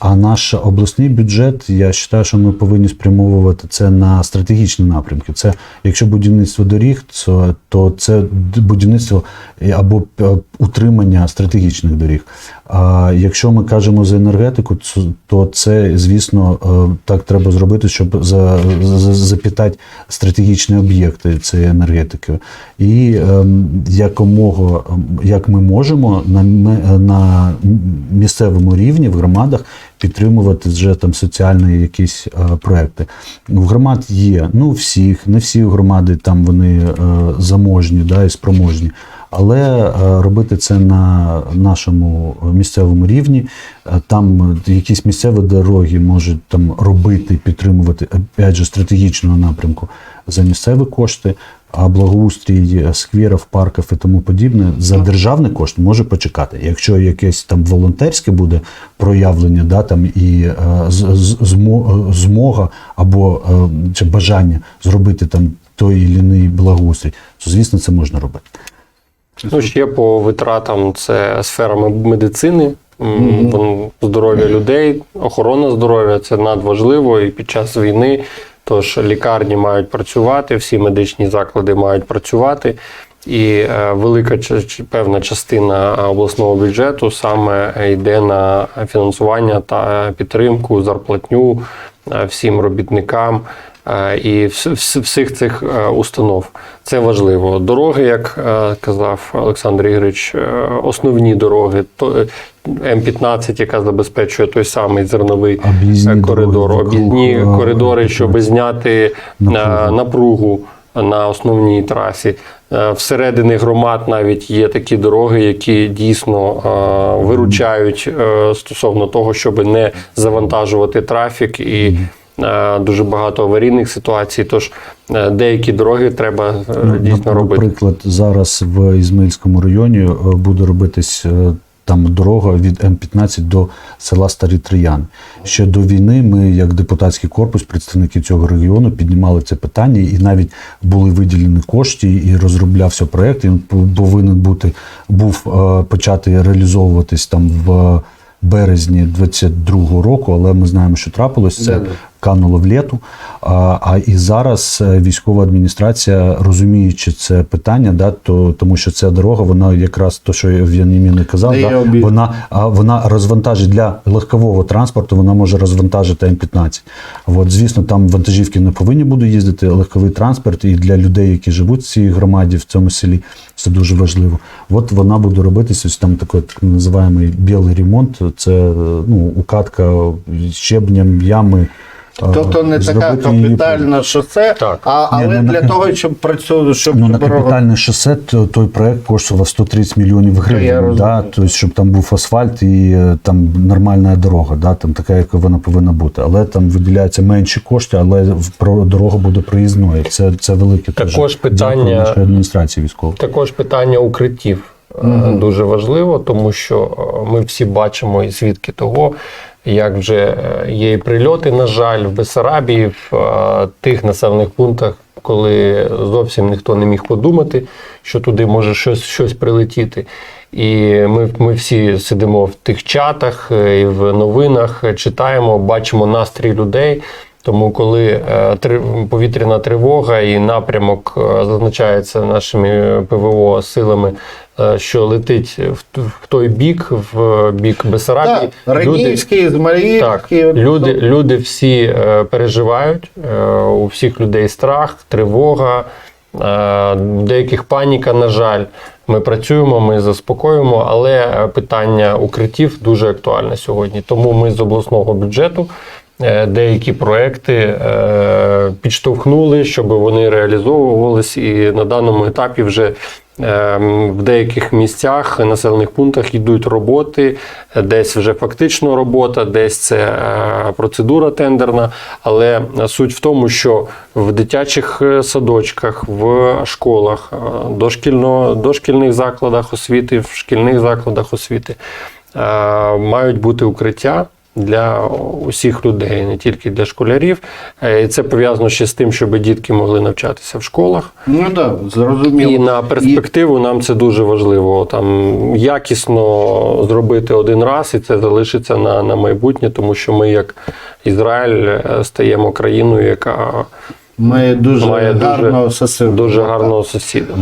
А наш обласний бюджет, я вважаю, що ми повинні спрямовувати це на стратегічні напрямки. Це якщо будівництво доріг, то, то це будівництво або е, утримання стратегічних доріг. А якщо ми кажемо за енергетику, то це, звісно, е, так треба зробити, щоб за, за, запітати стратегічні об'єкти цієї енергетики. І ем, якомога, ем, як ми можемо на, на місцевому рівні в громадах підтримувати вже там соціальні якісь е, проекти. В громад є, ну всіх, не всі громади там вони е, заможні да, і спроможні. Але е, робити це на нашому місцевому рівні, е, там е, якісь місцеві дороги можуть там робити, підтримувати опять же, стратегічного напрямку за місцеві кошти, а благоустрій скверів, парків і тому подібне за державний кошт може почекати. Якщо якесь там волонтерське буде проявлення, да, там і змога або чи бажання зробити там той чи інший благоустрій, то звісно це можна робити. Ну, ще по витратам це сфера ме- медицини, м, вон- здоров'я людей, охорона здоров'я це надважливо і під час війни. Тож лікарні мають працювати, всі медичні заклади мають працювати. І е, велика певна частина обласного бюджету саме йде на фінансування та підтримку, зарплатню е, всім робітникам і вс- вс- всіх цих е, установ. Це важливо. Дороги, як е, казав Олександр Ігорович, е, основні дороги, то е, М15, яка забезпечує той самий зерновий Об'їзні е, коридор, об'їзні е, коридори, щоб зняти е, напругу. напругу на основній трасі. Е, Всередині громад навіть є такі дороги, які дійсно е, виручають е, стосовно того, щоб не завантажувати трафік і е, дуже багато аварійних ситуацій. Тож е, деякі дороги треба е, Ну, дійсно робити. Наприклад, зараз в Ізмаїльському районі е, буде робитись е, там дорога від М15 до села Старі Трияни. Ще до війни ми, як депутатський корпус, представники цього регіону, піднімали це питання, і навіть були виділені кошти, і розроблявся проект. Він повинен бути був е, почати реалізовуватись там в березні 22-го року, але ми знаємо, що трапилось це. Кануло в літу. А, а і зараз е, військова адміністрація, розуміючи це питання, да, то, тому що ця дорога, вона якраз то, що В'янімін і казав, Дає да, вона, вона розвантажить для легкового транспорту, вона може розвантажити М15. От, звісно, там вантажівки не повинні будуть їздити, легковий транспорт, і для людей, які живуть в цій громаді, в цьому селі, це дуже важливо. От вона буде робитися, ось там такий так називаємо білий ремонт, це е, ну, укатка щебнем, ями. Тобто не така зробити її- капітальна шосе, Так. а, але Ні, ну, для на- того, щоб працювати, щоб Ну, на капітальне шосе то- той проект коштував 130 мільйонів гривень. Да? Тобто, щоб там був асфальт і е, там нормальна дорога, да? там така, яка вона повинна бути. Але там виділяються менші кошти, але в- про дорога буде проїзною. Це, це велике Також питання- нашій адміністрації військової. Також питання укриттів е, дуже важливо, тому що е, ми всі бачимо і свідки того, як вже е, є і прильоти, на жаль, в Бесарабії, в е, тих населених пунктах, коли зовсім ніхто не міг подумати, що туди може щось, щось прилетіти. І ми, ми всі сидимо в тих чатах е, і в новинах, читаємо, бачимо настрій людей. Тому, коли е, повітряна тривога і напрямок е, зазначається нашими ПВО силами, е, що летить в, той бік, в бік Бесарабії, Так, Ренійський, так, люди, люди всі переживають, у всіх людей страх, тривога, деяких паніка, на жаль. Ми працюємо, ми заспокоюємо, але питання укриттів дуже актуальне сьогодні. Тому ми з обласного бюджету деякі проекти е, підштовхнули, щоб вони реалізовувались, і на даному етапі вже е, в деяких місцях, населених пунктах йдуть роботи, десь вже фактично робота, десь це е, процедура тендерна. Але суть в тому, що в дитячих е, садочках, в школах, е, дошкільно, дошкільних закладах освіти, в шкільних закладах освіти е, мають бути укриття. Для усіх людей, не тільки для школярів. Е, І це пов'язано ще з тим, щоб дітки могли навчатися в школах. Ну так, да, зрозуміло. І на перспективу нам це дуже важливо. Там якісно зробити один раз, і це залишиться на, на майбутнє, тому що ми, як Ізраїль, е, стаємо країною, яка Ми дуже має гарного дуже, сусіда. дуже гарного сусіда.